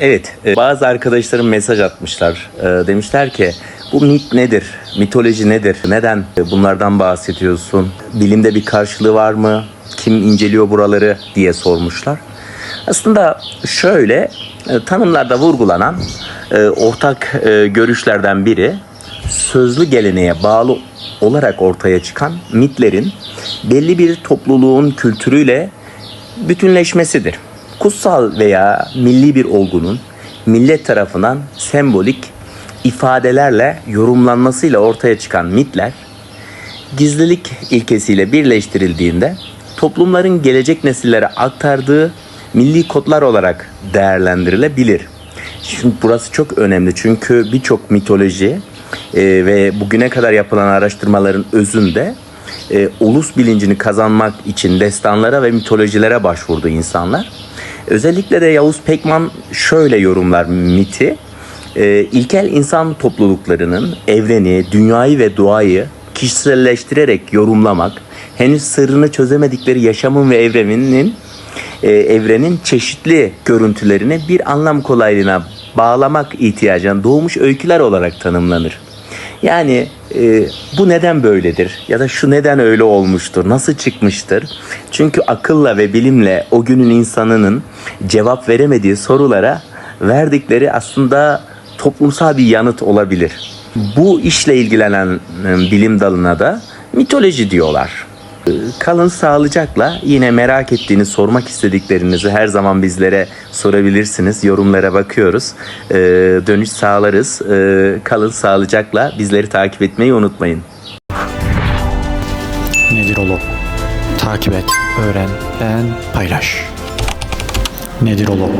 Evet, e, bazı arkadaşlarım mesaj atmışlar. E, demişler ki bu mit nedir? Mitoloji nedir? Neden e, bunlardan bahsediyorsun? Bilimde bir karşılığı var mı? Kim inceliyor buraları diye sormuşlar. Aslında şöyle tanımlarda vurgulanan ortak görüşlerden biri sözlü geleneğe bağlı olarak ortaya çıkan mitlerin belli bir topluluğun kültürüyle bütünleşmesidir. Kutsal veya milli bir olgunun millet tarafından sembolik ifadelerle yorumlanmasıyla ortaya çıkan mitler gizlilik ilkesiyle birleştirildiğinde toplumların gelecek nesillere aktardığı milli kodlar olarak değerlendirilebilir. Şimdi burası çok önemli çünkü birçok mitoloji e, ve bugüne kadar yapılan araştırmaların özünde e, ulus bilincini kazanmak için destanlara ve mitolojilere başvurdu insanlar. Özellikle de Yavuz Pekman şöyle yorumlar miti. E, ilkel insan topluluklarının evreni, dünyayı ve doğayı kişiselleştirerek yorumlamak, henüz sırrını çözemedikleri yaşamın ve evrenin e, evrenin çeşitli görüntülerini bir anlam kolaylığına bağlamak ihtiyacından doğmuş öyküler olarak tanımlanır. Yani e, bu neden böyledir ya da şu neden öyle olmuştur, nasıl çıkmıştır? Çünkü akılla ve bilimle o günün insanının cevap veremediği sorulara verdikleri aslında toplumsal bir yanıt olabilir. Bu işle ilgilenen e, bilim dalına da mitoloji diyorlar. Kalın sağlıcakla yine merak ettiğiniz, sormak istediklerinizi her zaman bizlere sorabilirsiniz. Yorumlara bakıyoruz. E, dönüş sağlarız. E, kalın sağlıcakla bizleri takip etmeyi unutmayın. Nedir oğlum? Takip et, öğren, beğen, paylaş. Nedir oğlum?